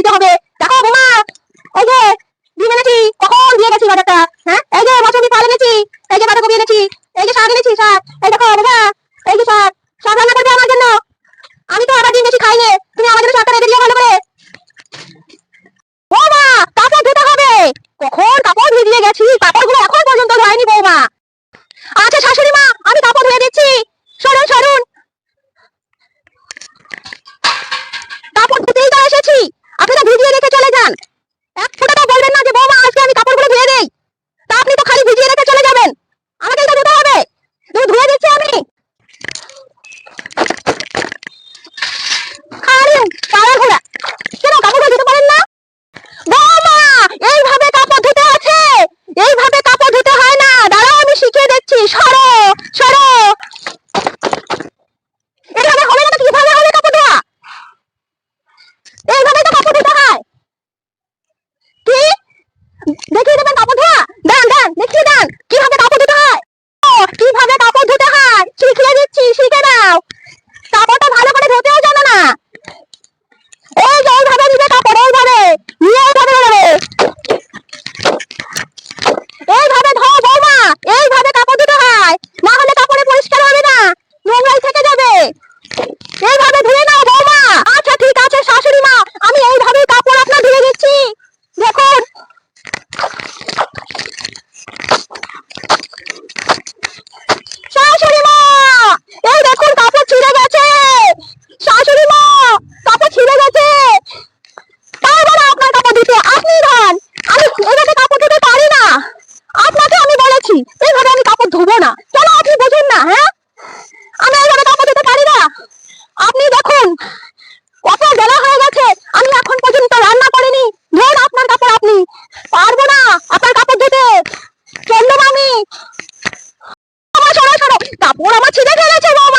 দিতে হবে। দেখো বোমা, এই যে ডিম এনেছি, কখন দিয়ে গেছি বাজারটা? হ্যাঁ? এই যে মাছ দিয়ে পালে গেছি এই যে বাঁধাকপি এনেছি, এই যে শাক এনেছি, শাক। এই দেখো 你咋不了吗？天天看到钱包吗？